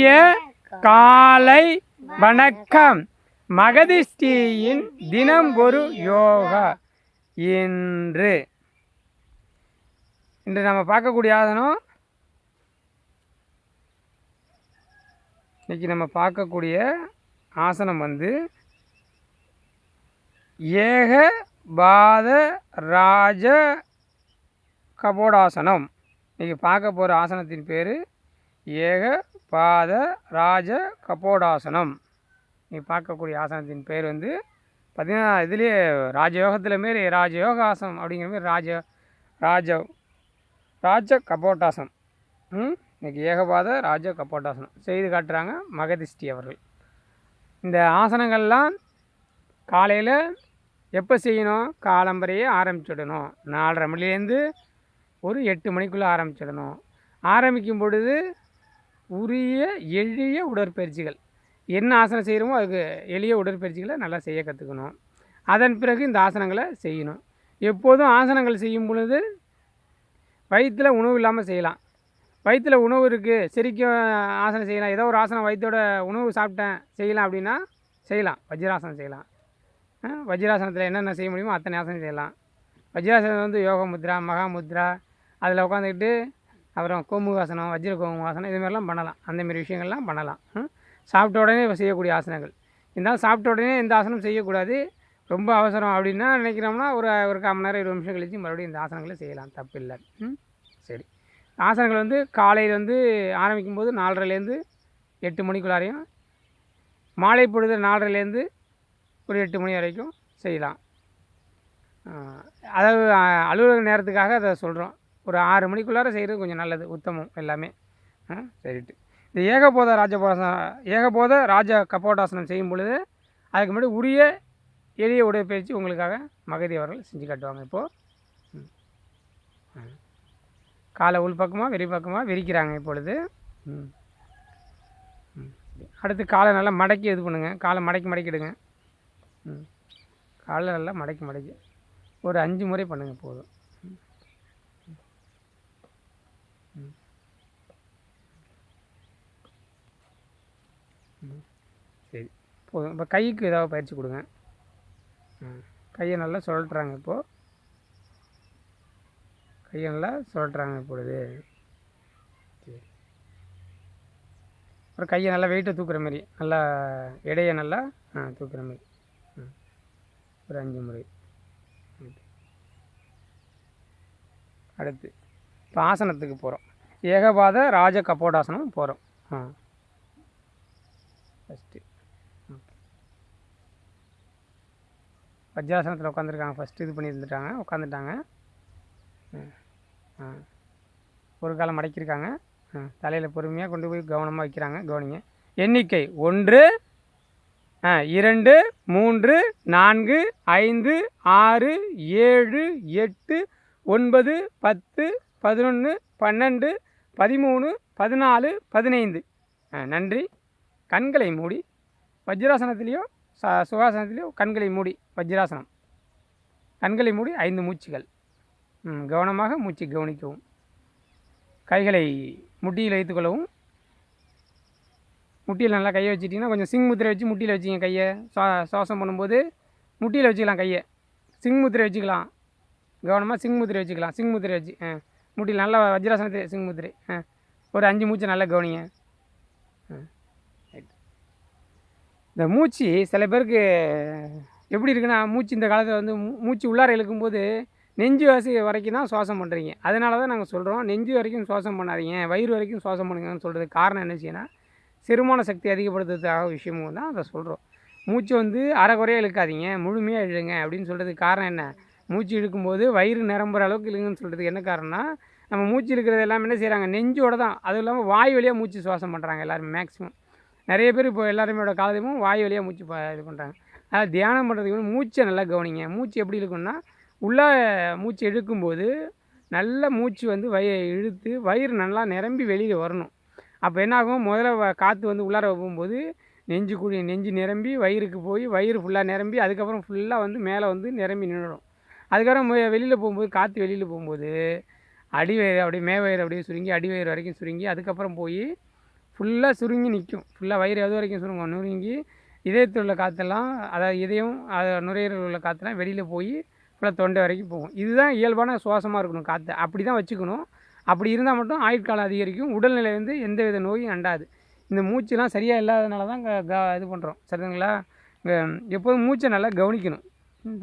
இனிய காலை வணக்கம். மகதிஷ்டியின் தினம் ஒரு யோகா. இன்று. இன்று நம்ம பார்க்கக்கூடிய ஆதனம். இன்னைக்கு நம்ம பார்க்கக்கூடிய ஆசனம் வந்து ஏக பாத ராஜ கபோடாசனம். இன்னைக்கு பார்க்க போகிற ஆசனத்தின் பேர் ஏக பாத ராஜ கபோடாசனம். நீ பார்க்கக்கூடிய ஆசனத்தின் பேர் வந்து பார்த்தீங்கன்னா இதுலேயே ராஜயோகத்தில் மாரி ராஜயோக ஆசனம் அப்படிங்கிற மாதிரி ராஜ ராஜ ராஜ கபோட்டாசனம். ம்? ஏகபாத ராஜ கபோட்டாசனம். செய்து காட்டுறாங்க மகதிஷ்டி அவர்கள். இந்த ஆசனங்கள்லாம் காலையில் எப்போ செய்யணும்? காலம்பரையே ஆரம்பிச்சுடணும். நாலரை மணிலேருந்து ஒரு எட்டு மணிக்குள்ளே ஆரம்பிச்சிடணும். ஆரம்பிக்கும் பொழுது உரிய எளிய உடற்பயிற்சிகள். என்ன ஆசனம் செய்கிறோமோ அதுக்கு எளிய உடற்பயிற்சிகளை நல்லா செய்ய கற்றுக்கணும் அதன் பிறகு இந்த ஆசனங்களை செய்யணும். எப்போதும் ஆசனங்கள் செய்யும் பொழுது வயிற்றில் உணவு இல்லாமல் செய்யலாம். வயிற்றில் உணவு இருக்குது செரிக்கும் ஆசனம் செய்யலாம். ஏதோ ஒரு ஆசனம் வயிற்றோட உணவு சாப்பிட்டேன் செய்யலாம் அப்படின்னா செய்யலாம். வஜ்ராசனம் செய்யலாம். வஜ்ராசனத்தில் என்னென்ன செய்ய முடியுமோ அத்தனை ஆசனம் செய்யலாம். வஜ்ராசனம் வந்து யோக முத்ரா மகா முத்ரா அதில் உட்காந்துக்கிட்டு அப்புறம் கோமுகாசனம் வஜ்ர கோமுகாசனம் இது மாதிரிலாம் பண்ணலாம். அந்தமாரி விஷயங்கள்லாம் பண்ணலாம். சாப்பிட்ட உடனே செய்யக்கூடிய ஆசனங்கள். இருந்தாலும் சாப்பிட்ட உடனே இந்த ஆசனம் செய்யக்கூடாது. ரொம்ப அவசரம் அப்படின்னா நினைக்கிறோம்னா ஒரு ஒரு கால் மணி நேரம் இருபது நிமிஷம் கழித்து மறுபடியும் இந்த ஆசனங்களை செய்யலாம். தப்பு இல்லை. ம் சரி. ஆசனங்கள் வந்து காலையில் வந்து ஆரம்பிக்கும் போது நாலரைலேருந்து எட்டு மணிக்குள்ளாரையும் மாலை பொழுது நாலரைலேருந்து ஒரு எட்டு மணி வரைக்கும் செய்யலாம். அதாவது அலுவலக நேரத்துக்காக அதை சொல்கிறோம் ஒரு ஆறு மணிக்குள்ளார செய்கிறது கொஞ்சம் நல்லது உத்தமம் எல்லாமே. சரிட்டு. இந்த ஏகபோத ராஜபோதாசனம் ஏகபோத ராஜ கபோட்டாசனம் செய்யும் பொழுது அதுக்கு முன்னாடி உரிய எளிய உடற்பயிற்சி உங்களுக்காக மகதி அவர்கள் செஞ்சு காட்டுவாங்க இப்போது. காலை உள் பக்கமாக வெளி பக்கமாக விரிக்கிறாங்க இப்பொழுது. அடுத்து காலை நல்லா மடக்கி இது பண்ணுங்கள் காலை மடக்கி மடக்கிடுங்க. ம். காலை நல்லா மடக்கி மடக்கி. ஒரு அஞ்சு முறை பண்ணுங்கள் போதும் ம். ம். ம். சரி போதும். இப்போ கைக்கு ஏதாவது பயிற்சி கொடுங்க. கையை நல்லா சுழட்டுறாங்க இப்போது கையை நல்லா சுழட்டுறாங்க இப்பொழுது. சரி அப்புறம் கையை நல்லா வெயிட்டை தூக்குற மாதிரி. நல்லா எடையை நல்லா ஆ தூக்குற மாதிரி. ஒரு அஞ்சு முறை. அடுத்து இப்போ ஆசனத்துக்கு போகிறோம் ஏகபாத ராஜ கபோடாசனம் போகிறோம் ஆ ஃபஸ்ட்டு வஜ்ராசனத்தில் உட்காந்துருக்காங்க ஃபஸ்ட்டு இது பண்ணி இருந்துட்டாங்க உட்காந்துட்டாங்க ஒரு காலம் மடக்கியிருக்காங்க. தலையில் பொறுமையாக கொண்டு போய் கவனமாக வைக்கிறாங்க. கவனிங்க. எண்ணிக்கை ஒன்று இரண்டு மூன்று நான்கு ஐந்து ஆறு ஏழு எட்டு ஒன்பது பத்து பதினொன்று பன்னெண்டு பதிமூணு பதினாலு பதினைந்து. ஆ நன்றி. கண்களை மூடி. வஜ்ராசனத்திலேயோ சா சுகாசனத்திலேயோ கண்களை மூடி வஜ்ராசனம். கண்களை மூடி ஐந்து மூச்சுகள். ம், கவனமாக மூச்சு கவனிக்கவும். கைகளை முட்டியில் வைத்துக்கொள்ளவும் முட்டியில் நல்லா கையை வச்சுட்டிங்கன்னா கொஞ்சம் சிங் முத்திரை வச்சு முட்டியில் வச்சுங்க கையை. சுவா சுவாசம் பண்ணும்போது முட்டியில் வச்சுக்கலாம் கையை. சிங் முத்திரை வச்சுக்கலாம். கவனமாக சிங் முத்திரை வச்சுக்கலாம். சிங் முத்திரை வச்சு ஆ முட்டியில் நல்லா வஜ்ராசனத்தை சிங் முத்திரை ஒரு அஞ்சு மூச்சு நல்லா கவனிங்க. ஆ. இந்த மூச்சு சில பேருக்கு எப்படி இருக்குன்னா மூச்சு இந்த காலத்தில் வந்து மூச்சு உள்ளார இழுக்கும்போது நெஞ்சு வாசி வரைக்கும் தான் சுவாசம் பண்ணுறீங்க அதனால தான் நாங்கள் சொல்கிறோம் நெஞ்சு வரைக்கும் சுவாசம் பண்ணாதீங்க வயிறு வரைக்கும் சுவாசம் பண்ணுங்கன்னு சொல்கிறதுக்கு காரணம் என்ன செய்யணும் செரிமான சக்தி அதிகப்படுத்துறதுக்காக விஷயமும் தான் அதை சொல்கிறோம் மூச்சு வந்து அரைக்குறையாக இழுக்காதீங்க முழுமையாக இழுங்க அப்படின்னு சொல்கிறதுக்கு காரணம் என்ன? மூச்சு இழுக்கும்போது வயிறு நிரம்புற அளவுக்கு இழுங்கன்னு சொல்கிறதுக்கு என்ன காரணம்னா நம்ம மூச்சு இழுக்கிறது எல்லாமே என்ன செய்கிறாங்க நெஞ்சோட தான். அதுவும் இல்லாமல் வாய் வழியாக மூச்சு சுவாசம் பண்ணுறாங்க எல்லோரும் மேக்ஸிமம் நிறைய பேர் இப்போ எல்லாருமேயோட காலத்தையும் வாய் வழியாக மூச்சு இது பண்ணுறாங்க அதாவது தியானம் பண்ணுறதுக்கு வந்து மூச்சை நல்லா கவனிங்க. மூச்சு எப்படி இருக்குன்னா உள்ளே மூச்சு இழுக்கும்போது நல்ல மூச்சு வந்து வய இழுத்து வயிறு நல்லா நிரம்பி வெளியில் வரணும். அப்போ என்னாகும்? முதல்ல வ- காற்று வந்து உள்ளார போகும்போது நெஞ்சு குழி நெஞ்சு நிரம்பி வயிறுக்கு போய் வயிறு ஃபுல்லாக நிரம்பி அதுக்கப்புறம் ஃபுல்லாக வந்து மேலே வந்து நிரம்பி நின்றுடும் அதுக்கப்புறம் வெளியில் போகும்போது காற்று வெளியில் போகும்போது அடிவயிறு அப்படியே மேவயிறு அப்படியே சுருங்கி அடிவயிறு வரைக்கும் சுருங்கி அதுக்கப்புறம் போய் ஃபுல்லாக சுருங்கி நிற்கும் ஃபுல்லாக வயிறு எது வரைக்கும் சுருங்கும்? நுருங்கி இதயத்தில் உள்ள காற்றெல்லாம் அதாவது இதயம் அதை நுரையீரல் உள்ள காற்றெல்லாம் வெளியில் போய் ஃபுல்லாக தொண்டை வரைக்கும் போகும். இதுதான் இயல்பான சுவாசமாக இருக்கணும் காற்றை அப்படி தான் வச்சுக்கணும். அப்படி இருந்தால் மட்டும் ஆயுட்காலம் அதிகரிக்கும். உடல்நிலை வந்து எந்த வித நோயும் அண்டாது. இந்த மூச்செலாம் சரியாக இல்லாதனால தான் க க- இது பண்ணுறோம் சரிங்களா எப்போதும் மூச்சை நல்லா கவனிக்கணும்.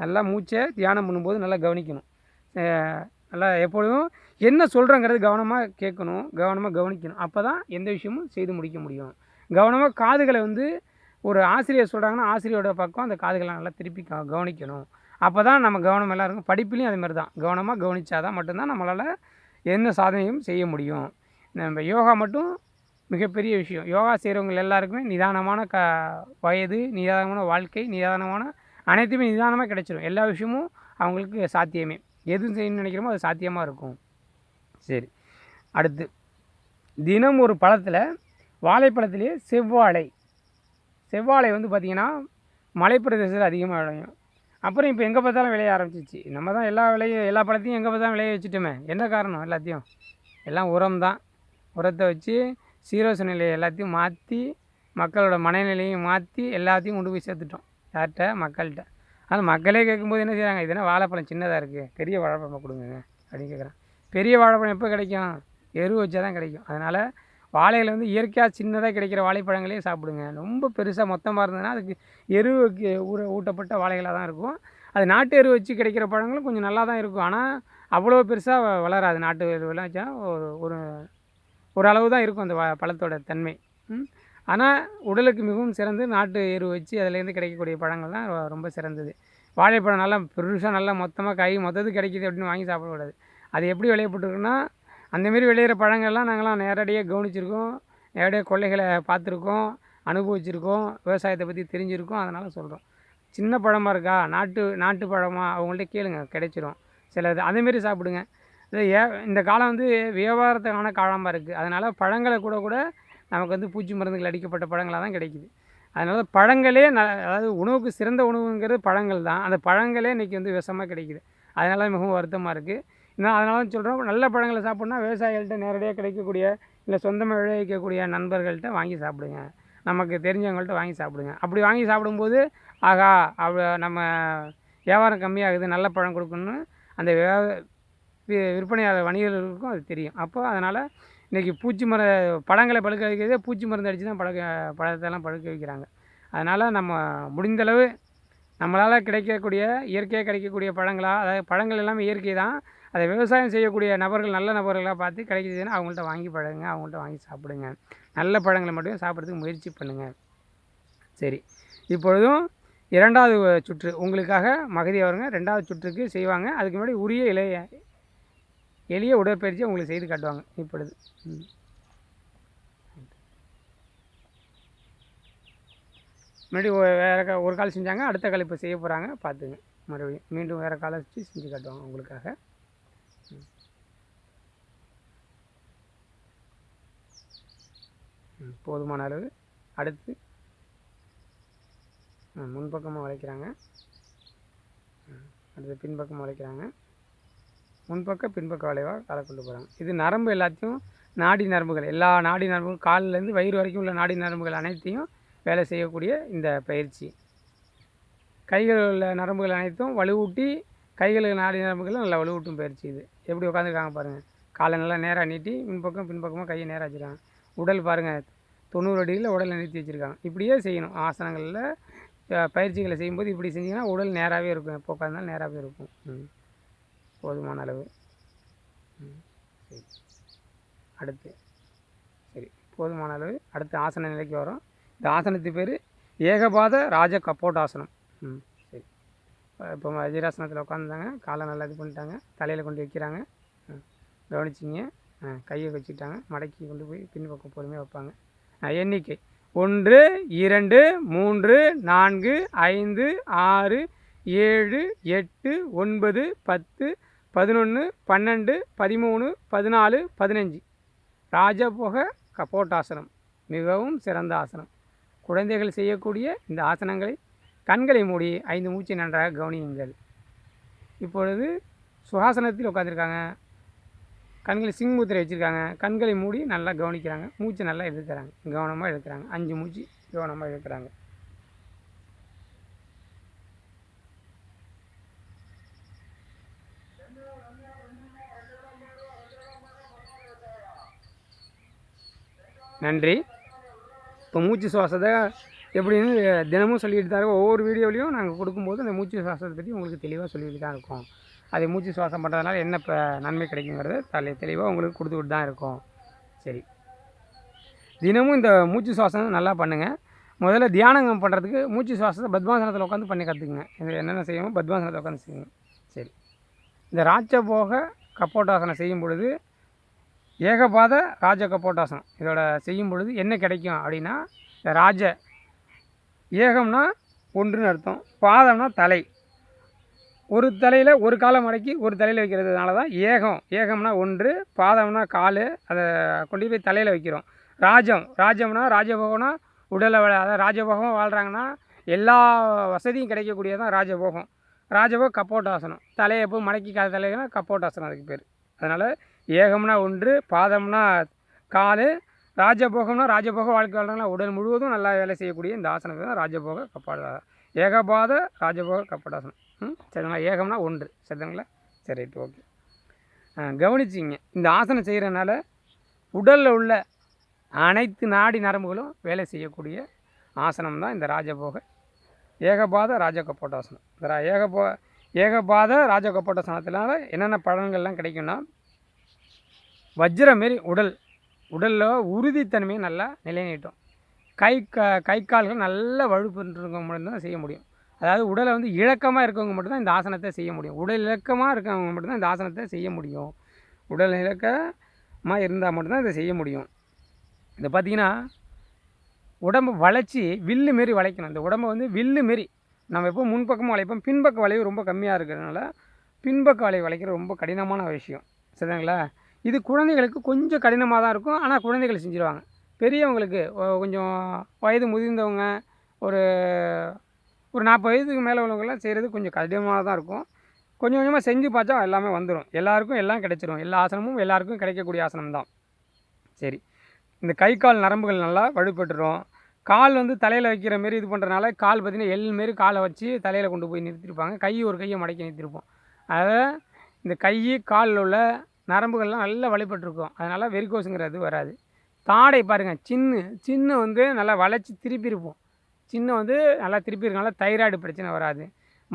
நல்லா மூச்சை தியானம் பண்ணும்போது நல்லா கவனிக்கணும். நல்லா எப்பொழுதும் என்ன சொல்கிறோங்கிறது கவனமாக கேட்கணும் கவனமாக கவனிக்கணும். அப்போ தான் எந்த விஷயமும் செய்து முடிக்க முடியும். கவனமாக காதுகளை வந்து ஒரு ஆசிரியர் சொல்கிறாங்கன்னா ஆசிரியரோட பக்கம் அந்த காதுகளை நல்லா திருப்பி கவனிக்கணும். அப்போ தான் நம்ம கவனம் எல்லாம் இருக்கும். படிப்புலேயும் அதே மாதிரி தான் கவனமாக கவனித்தாதான் மட்டும்தான் நம்மளால் என்ன சாதனையும் செய்ய முடியும். நம்ம யோகா மட்டும் மிகப்பெரிய விஷயம். யோகா செய்கிறவங்க எல்லாருக்குமே நிதானமான க வயது நிதானமான வாழ்க்கை நிதானமான அனைத்துமே நிதானமாக கிடைச்சிரும். எல்லா விஷயமும் அவங்களுக்கு சாத்தியமே. எதுவும் செய்யணும்னு நினைக்கிறோமோ அது சாத்தியமாக இருக்கும். சரி. அடுத்து. தினம் ஒரு பழத்தில் வாழைப்பழத்துலேயே செவ்வாழை. செவ்வாழை வந்து பார்த்திங்கன்னா மலைப்பிரதேசத்தில் அதிகமாக விளையும். அப்புறம் இப்போ எங்கே பார்த்தாலும் விளைய ஆரம்பிச்சிச்சு. நம்ம தான் எல்லா விளையும் எல்லா பழத்தையும் எங்கே பார்த்தாலும் விளைய வச்சுட்டோமே. என்ன காரணம்? எல்லாத்தையும். எல்லாம் உரம் தான். உரத்தை வச்சு சீரோச நிலையை எல்லாத்தையும் மாற்றி மக்களோட மனநிலையும் மாற்றி எல்லாத்தையும் கொண்டு போய் சேர்த்துட்டோம். யார்கிட்ட? மக்கள்கிட்ட. ஆனால் மக்களே கேட்கும்போது என்ன செய்கிறாங்க இதுனா வாழைப்பழம் சின்னதாக இருக்குது பெரிய வாழைப்பழம் கொடுங்க அப்படின்னு கேட்குறான். பெரிய வாழைப்பழம் எப்போ கிடைக்கும்? எரு வச்சா தான் கிடைக்கும். அதனால் வாழையில் வந்து இயற்கையாக சின்னதாக கிடைக்கிற வாழைப்பழங்களையும் சாப்பிடுங்க. ரொம்ப பெருசாக மொத்தமாக இருந்ததுன்னா அதுக்கு எரு ஊற ஊட்டப்பட்ட வாழைகளாக தான் இருக்கும். அது நாட்டு எரு வச்சு கிடைக்கிற பழங்களும் கொஞ்சம் நல்லா தான் இருக்கும். ஆனால் அவ்வளோ பெருசாக வளராது. நாட்டு எருவெல்லாம் வச்சா ஒரு ஒரு ஒரு அளவு தான் இருக்கும் அந்த பழத்தோட தன்மை. ஆனால் உடலுக்கு மிகவும் சிறந்து நாட்டு எரு வச்சு அதுலேருந்து கிடைக்கக்கூடிய பழங்கள் தான் ரொம்ப சிறந்தது. வாழைப்பழம் நல்லா பெருசாக நல்லா மொத்தமாக காய் மொத்தத்துக்கு கிடைக்கிது அப்படின்னு வாங்கி சாப்பிடக்கூடாது. அது எப்படி விளையப்பட்டிருக்குன்னா அந்தமாரி விளையிற பழங்கள்லாம் நாங்களாம் நேரடியாக கவனிச்சிருக்கோம். நேரடியாக கொள்ளைகளை பார்த்துருக்கோம் அனுபவிச்சிருக்கோம் விவசாயத்தை பற்றி தெரிஞ்சிருக்கோம் அதனால் சொல்கிறோம் சின்ன பழமாக இருக்கா? நாட்டு நாட்டு பழமாக அவங்கள்ட்ட கேளுங்க கிடைச்சிரும். சில இது அதேமாரி சாப்பிடுங்க. இது ஏ இந்த காலம் வந்து வியாபாரத்துக்கான காலமாக இருக்குது அதனால் பழங்களை கூட கூட நமக்கு வந்து பூச்சி மருந்துகள் அடிக்கப்பட்ட பழங்களாக தான் கிடைக்குது. அதனால் பழங்களே ந அதாவது உணவுக்கு சிறந்த உணவுங்கிறது பழங்கள் தான். அந்த பழங்களே இன்றைக்கி வந்து விஷமாக கிடைக்குது. அதனால் மிகவும் வருத்தமாக இருக்குது இன்னும் அதனால தான் சொல்கிறோம் நல்ல பழங்களை சாப்பிட்னா விவசாயிகள்கிட்ட நேரடியாக கிடைக்கக்கூடிய இல்லை சொந்தமாக விளைவிக்கக்கூடிய நண்பர்கள்ட்ட வாங்கி சாப்பிடுங்க. நமக்கு தெரிஞ்சவங்கள்ட்ட வாங்கி சாப்பிடுங்க. அப்படி வாங்கி சாப்பிடும்போது ஆகா அவ நம்ம வியாபாரம் கம்மியாகுது நல்ல பழம் கொடுக்கணும்னு அந்த வியா விற்பனையாளர் வணிகர்களுக்கும் அது தெரியும். அப்போ அதனால் இன்றைக்கி பூச்சி மர பழங்களை பழுக்க வைக்கிறதே பூச்சி மருந்து அடித்து தான் பழக்க பழத்தெல்லாம் பழுக்க வைக்கிறாங்க. அதனால் நம்ம முடிந்தளவு நம்மளால் கிடைக்கக்கூடிய இயற்கையாக கிடைக்கக்கூடிய பழங்களாக அதாவது பழங்கள் எல்லாமே இயற்கை தான் அதை விவசாயம் செய்யக்கூடிய நபர்கள் நல்ல நபர்களாக பார்த்து கிடைக்கிதுன்னா அவங்கள்ட்ட வாங்கி பழகுங்க அவங்கள்ட்ட வாங்கி சாப்பிடுங்க. நல்ல பழங்களை மட்டும் சாப்பிட்றதுக்கு முயற்சி பண்ணுங்கள் சரி. இப்பொழுதும் இரண்டாவது சுற்று உங்களுக்காக மகதி அவருங்க ரெண்டாவது சுற்றுக்கு செய்வாங்க. அதுக்கு முன்னாடி உரிய இளைய எளிய உடற்பயிற்சி உங்களுக்கு செய்து காட்டுவாங்க இப்பொழுது. ம். முன்னாடி வேறு ஒரு கால் செஞ்சாங்க அடுத்த கால் இப்போ செய்ய போகிறாங்க பார்த்துங்க. மறுபடியும் மீண்டும் வேறு காலை வச்சு செஞ்சு காட்டுவாங்க உங்களுக்காக. ம். போதுமான அளவு. அடுத்து ம், முன்பக்கமாக வளைக்கிறாங்க. ம், அடுத்து பின்பக்கமாக வளைக்கிறாங்க. முன்பக்க பின்பக்க வளைவாக காலை கொண்டு போகிறாங்க இது நரம்பு எல்லாத்தையும் நாடி நரம்புகள். எல்லா நாடி நரம்புகள் காலிலேருந்து வயிறு வரைக்கும் உள்ள நாடி நரம்புகள் அனைத்தையும் வேலை செய்யக்கூடிய இந்த பயிற்சி. கைகள் உள்ள நரம்புகள் அனைத்தும் வலுவூட்டி கைகளுக்கு நாடி நரம்புகளும் நல்லா வலுவூட்டும் பயிற்சி இது. எப்படி உட்காந்துருக்காங்க பாருங்கள் காலை நல்லா நேராக நீட்டி முன்பக்கம் பின்பக்கமாக கையை நேராக வச்சுருக்காங்க. உடல் பாருங்கள் தொண்ணூறு அடியில் உடலை நிறுத்தி வச்சுருக்காங்க. இப்படியே செய்யணும். ஆசனங்களில் பயிற்சிகளை செய்யும்போது இப்படி செஞ்சிங்கன்னா உடல் நேராகவே இருக்கும். எப்போ உட்காந்தாலும் நேராகவே இருக்கும். ம். போதுமான அளவு. ம் சரி. அடுத்து சரி போதுமான அளவு. அடுத்து ஆசன நிலைக்கு வரோம். இந்த ஆசனத்து பேர் ஏகபாத ராஜ கப்போட்டாசனம். ம் சரி. இப்போ வஜ்ராசனத்தில் உட்காந்துருந்தாங்க காலை நல்லா இது பண்ணிட்டாங்க. தலையில் கொண்டு வைக்கிறாங்க. ம் கவனிச்சிங்க. கையை வச்சுட்டாங்க மடக்கி கொண்டு போய் பின்பக்கம் பொறுமையாக வைப்பாங்க. எண்ணிக்கை. ஒன்று இரண்டு மூன்று நான்கு ஐந்து ஆறு ஏழு எட்டு ஒன்பது பத்து பதினொன்று பன்னெண்டு பதிமூணு பதினாலு பதினஞ்சு. ராஜபோக கபோட்டாசனம். மிகவும் சிறந்த ஆசனம். குழந்தைகள் செய்யக்கூடிய இந்த ஆசனங்களை கண்களை மூடி ஐந்து மூச்சை நன்றாக கவனியுங்கள். இப்பொழுது சுகாசனத்தில் உட்காந்துருக்காங்க கண்களை சிங்முத்திரை வச்சுருக்காங்க. கண்களை மூடி நல்லா கவனிக்கிறாங்க. மூச்சு நல்லா இழுக்கிறாங்க. கவனமாக இழுக்கிறாங்க. அஞ்சு மூச்சு கவனமாக இழுக்கிறாங்க. நன்றி. இப்போ மூச்சு சுவாசத்தை எப்படின்னு தினமும் சொல்லிட்டு தான் இருக்கோம். ஒவ்வொரு வீடியோலையும் நாங்கள் கொடுக்கும்போது அந்த மூச்சு சுவாசத்தை பற்றி உங்களுக்கு தெளிவாக சொல்லிட்டு தான் இருக்கோம். அதை மூச்சு சுவாசம் பண்ணுறதுனால என்ன இப்போ நன்மை கிடைக்குங்கிறது தலை தெளிவாக உங்களுக்கு கொடுத்துக்கிட்டு தான் இருக்கும். சரி. தினமும் இந்த மூச்சு சுவாசம் நல்லா பண்ணுங்கள் முதல்ல தியானம் பண்ணுறதுக்கு மூச்சு சுவாசத்தை பத்மாசனத்தில் உட்காந்து பண்ணி கற்றுக்குங்க இதில் என்னென்ன செய்யணும் பத்மாசனத்தை உட்காந்து செய்யுங்க. சரி. இந்த ராஜபோக கப்போட்டாசனம் செய்யும் பொழுது ஏகபாத ராஜ கப்போட்டாசனம் இதோட செய்யும் பொழுது என்ன கிடைக்கும் அப்படின்னா ராஜ ஏகம்னா ஒன்றுன்னு அர்த்தம். பாதம்னா தலை. ஒரு தலையில் ஒரு காலை மடக்கி ஒரு தலையில் வைக்கிறதுனால தான் ஏகம். ஏகம்னா ஒன்று பாதம்னா கால் அதை கொண்டு போய் தலையில் வைக்கிறோம். ராஜம். ராஜம்னா ராஜபோகம்னா உடலை வ- அதாவது ராஜபோகம் வாழ்கிறாங்கன்னா எல்லா வசதியும் கிடைக்கக்கூடியதான் ராஜபோகம். ராஜபோக கப்போட்டாசனம். தலையை எப்போ மடக்கி கால தலைனா கப்போட்டாசனம் அதுக்கு பேர். அதனால் ஏகம்னா ஒன்று பாதம்னா கால் ராஜபோகம்னா ராஜபோக வாழ்க்கை வாழ்றாங்களா உடல் முழுவதும் நல்லா வேலை செய்யக்கூடிய இந்த ஆசனத்தை தான் ராஜபோக கப்பாட. ஏகபாத ராஜபோக கப்பாடாசனம். ம் சரிங்களா? ஏகம்னா ஒன்று. சரிங்களா? சரி ரைட் ஓகே. கவனிச்சிங்க. இந்த ஆசனம் செய்கிறனால உடலில் உள்ள அனைத்து நாடி நரம்புகளும் வேலை செய்யக்கூடிய ஆசனம் தான் இந்த ராஜபோக ஏகபாத ராஜகப்போட்டாசனம். இந்த ரா- ஏகபோ ஏகபாத ராஜகப்போட்டாசனத்தினால என்னென்ன பலன்கள்லாம் கிடைக்கும்னா வஜ்ரம் மாரி உடல். உடலில் உறுதித்தன்மையை நல்லா நிலைநிட்டும் கை க கை கால்கள் நல்லா வலுப்பெற்றிருக்கவங்க மட்டும்தான் செய்ய முடியும். அதாவது உடலை வந்து இழக்கமாக இருக்கவங்க மட்டும்தான் இந்த ஆசனத்தை செய்ய முடியும். உடல் இலக்கமாக இருக்கவங்க மட்டும்தான் இந்த ஆசனத்தை செய்ய முடியும். உடல் இலக்கமாக இருந்தால் மட்டும்தான் இதை செய்ய முடியும். இதை பார்த்தீங்கன்னா உடம்பு வளைச்சி வில்லு மாரி வளைக்கணும். இந்த உடம்பை வந்து வில்லு மாரி நம்ம எப்போ முன்பக்கமும் வளைப்போம் பின்பக்க வளைவு ரொம்ப கம்மியாக இருக்கிறதுனால பின்பக்க வளைவு வளைக்கிறது ரொம்ப கடினமான விஷயம். சரிங்களா இது குழந்தைகளுக்கு கொஞ்சம் கடினமாக தான் இருக்கும். ஆனால் குழந்தைகள் செஞ்சுருவாங்க. பெரியவங்களுக்கு கொஞ்சம் வயது முதிர்ந்தவங்க ஒரு ஒரு நாற்பது வயதுக்கு மேலே உள்ளவங்கெல்லாம் செய்கிறது கொஞ்சம் கடினமாக தான் இருக்கும். கொஞ்சம் கொஞ்சமாக செஞ்சு பார்த்தா எல்லாமே வந்துடும் எல்லாருக்கும் எல்லாம் கிடைச்சிரும். எல்லா ஆசனமும் எல்லாருக்கும் கிடைக்கக்கூடிய ஆசனம் தான். சரி. இந்த கை கால் நரம்புகள் நல்லா வலுப்பட்டுரும். கால் வந்து தலையில் வைக்கிற மாரி இது பண்ணுறதுனால கால் பார்த்திங்கன்னா எள் மாரி காலை வச்சு தலையில் கொண்டு போய் நிறுத்திருப்பாங்க. கை ஒரு கையை மடக்கி நிறுத்திருப்போம். அதை இந்த கை காலில் உள்ள நரம்புகள்லாம் நல்லா வழிபட்டுருக்கும் அதனால் வெரிகோஸுங்கிறது வராது. தாடை பாருங்கள் சின்ன சின்ன வந்து நல்லா வளைச்சி திருப்பி இருப்போம் சின்ன வந்து நல்லா திருப்பி இருக்கனால தைராய்டு பிரச்சனை வராது.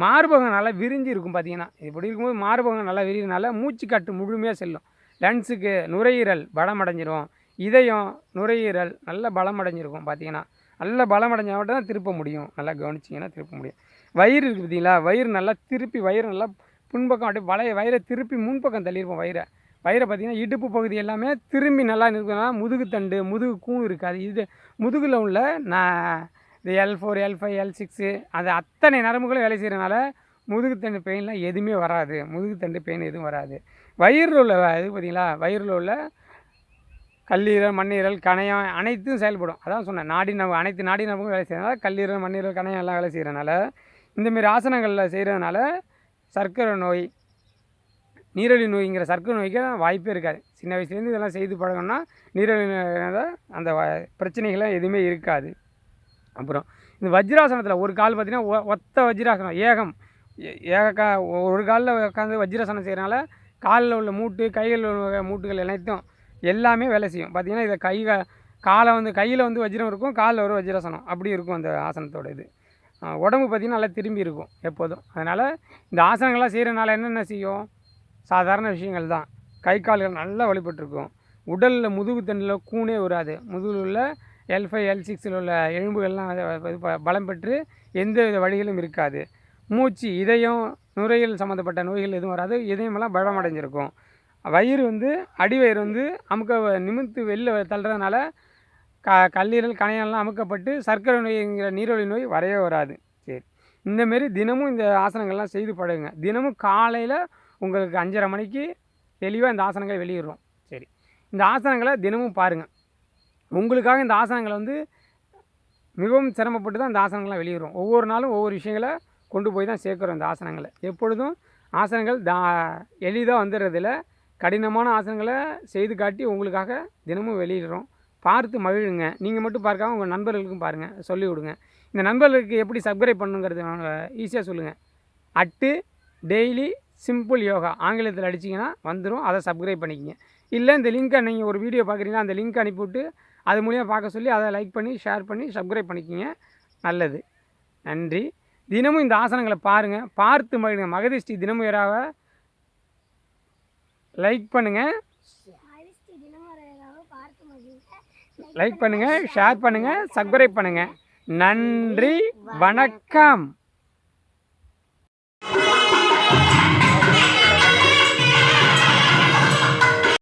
மார்பகம் நல்லா விரிஞ்சு இருக்கும் பார்த்தீங்கன்னா இப்படி இருக்கும்போது மார்பகம் நல்லா விரிகிறனால மூச்சுக்கட்டு முழுமையாக செல்லும். லென்ஸுக்கு நுரையீரல் பலமடைஞ்சிரும். இதயம் நுரையீரல் நல்ல பலமடைஞ்சிருக்கும் பார்த்தீங்கன்னா நல்ல பலமடைஞ்சால் மட்டும் தான் திருப்ப முடியும். நல்லா கவனிச்சிங்கன்னா திருப்ப முடியும். வயிறு இருக்குது பார்த்தீங்களா? வயிறு நல்லா திருப்பி வயிறு நல்லா பின்பக்கம் அப்படியே வளைய வயிறை திருப்பி முன்பக்கம் தள்ளியிருப்போம் வயிறை. பயிரை பார்த்தீங்கன்னா இடுப்பு பகுதி எல்லாமே திரும்பி நல்லா நிற்கிறதுனால முதுகு தண்டு முதுகு கூண் இருக்காது இது முதுகில் உள்ள நான் இந்த L four L five L six அது அத்தனை நரம்புகளும் வேலை செய்கிறனால முதுகுத்தண்டு பெயின்லாம் எதுவுமே வராது. முதுகுத்தண்டு பெயின் எதுவும் வராது. வயிறில் உள்ள இது பார்த்தீங்களா? வயிறில் உள்ள கல்லீரல் மண்ணீரல் கணையம் அனைத்தும் செயல்படும். அதான் சொன்னேன். நாடி நரம்பு அனைத்து நாடி நரம்பும் வேலை செய்யறதுனால கல்லீரல் மண்ணீரல் கணையம் எல்லாம் வேலை செய்கிறனால இந்தமாரி ஆசனங்களில் செய்கிறதுனால சர்க்கரை நோய் நீரிழிவு நோய்ங்கிற சர்க்கரை நோய்க்கு வாய்ப்பே இருக்காது. சின்ன வயசுலேருந்து இதெல்லாம் செய்து பழகணும்னா நீரிழிவு நோயினால அந்த பிரச்சனைகள்லாம் எதுவுமே இருக்காது. அப்புறம் இந்த வஜ்ராசனத்தில் ஒரு கால் பார்த்தீங்கன்னா ஒத்த வஜ்ராசனம் ஏகம். ஏ- ஏகக்கா ஒரு காலில் உட்காந்து வஜ்ராசனம் செய்கிறனால காலில் உள்ள மூட்டு கையில் உள்ள மூட்டுகள் எல்லாத்தையும் எல்லாமே வேலை செய்யும். பார்த்திங்கன்னா இதை கை காலை வந்து கையில் வந்து வஜ்ரம் இருக்கும் காலில் ஒரு வஜ்ராசனம். அப்படி இருக்கும் அந்த ஆசனத்தோட இது. உடம்பு பார்த்திங்கன்னா நல்லா திரும்பி இருக்கும் எப்போதும். அதனால் இந்த ஆசனங்கள்லாம் செய்கிறனால என்னென்ன செய்யும்? சாதாரண விஷயங்கள் தான். கை கால்கள் நல்லா வழிபட்டுருக்கும் உடலில் முதுகு தண்டில் கூனே வராது. முதுகில் உள்ள எல் ஃபைவ் எல் சிக்ஸில் உள்ள எலும்புகள்லாம் பலம் பெற்று எந்த வித வழிகளும் இருக்காது. மூச்சு இதயம் நுரையீரல் சம்மந்தப்பட்ட நோய்கள் எதுவும் வராது. இதயமெல்லாம் பலமடைஞ்சிருக்கும். வயிறு வந்து அடிவயிறு வந்து அமுக்க நிமித்து வெளில தள்ளுறதுனால க கல்லீரல் கணையெல்லாம் அமுக்கப்பட்டு சர்க்கரை நோய்ங்கிற நீரிழிவு நோய் வரவே வராது. சரி. இந்தமாரி தினமும் இந்த ஆசனங்கள்லாம் செய்து பழகுங்க. தினமும் காலையில் உங்களுக்கு அஞ்சரை மணிக்கு தெளிவாக இந்த ஆசனங்கள் வெளியிடுறோம். சரி. இந்த ஆசனங்களை தினமும் பாருங்கள் உங்களுக்காக இந்த ஆசனங்களை வந்து மிகவும் சிரமப்பட்டு தான் இந்த ஆசனங்கள்லாம் வெளியிடுறோம். ஒவ்வொரு நாளும் ஒவ்வொரு விஷயங்களை கொண்டு போய் தான் சேர்க்குறோம் இந்த ஆசனங்களை. எப்பொழுதும் ஆசனங்கள் தா எளிதாக வந்துடுறதில்ல கடினமான ஆசனங்களை செய்து காட்டி உங்களுக்காக தினமும் வெளியிடுறோம். பார்த்து மகிழுங்க. நீங்கள் மட்டும் பார்க்காம உங்கள் நண்பர்களுக்கும் பாருங்கள் சொல்லி விடுங்க. இந்த நண்பர்களுக்கு எப்படி சப்ஸ்கிரைப் பண்ணுங்கிறது ஈஸியாக சொல்லுங்கள் அட்டு டெய்லி சிம்பிள் யோகா. ஆங்கிலத்தில் அடிச்சிங்கன்னா வந்துடும் அதை சப்ஸ்கிரைப் பண்ணிக்கங்க. இல்லை இந்த லிங்க்கை நீங்கள் ஒரு வீடியோ பார்க்குறீங்கன்னா அந்த லிங்க் அனுப்பிவிட்டு அது மூலியமாக பார்க்க சொல்லி அதை லைக் பண்ணி ஷேர் பண்ணி சப்ஸ்கிரைப் பண்ணிக்கிங்க. நல்லது. நன்றி. தினமும் இந்த ஆசனங்களை பாருங்கள் பார்த்து மகிழுங்க. மகதிஷ்டி தினமுயராக லைக் பண்ணுங்கள் லைக் பண்ணுங்கள் ஷேர் பண்ணுங்கள் சப்ஸ்கிரைப் பண்ணுங்கள் நன்றி. வணக்கம்.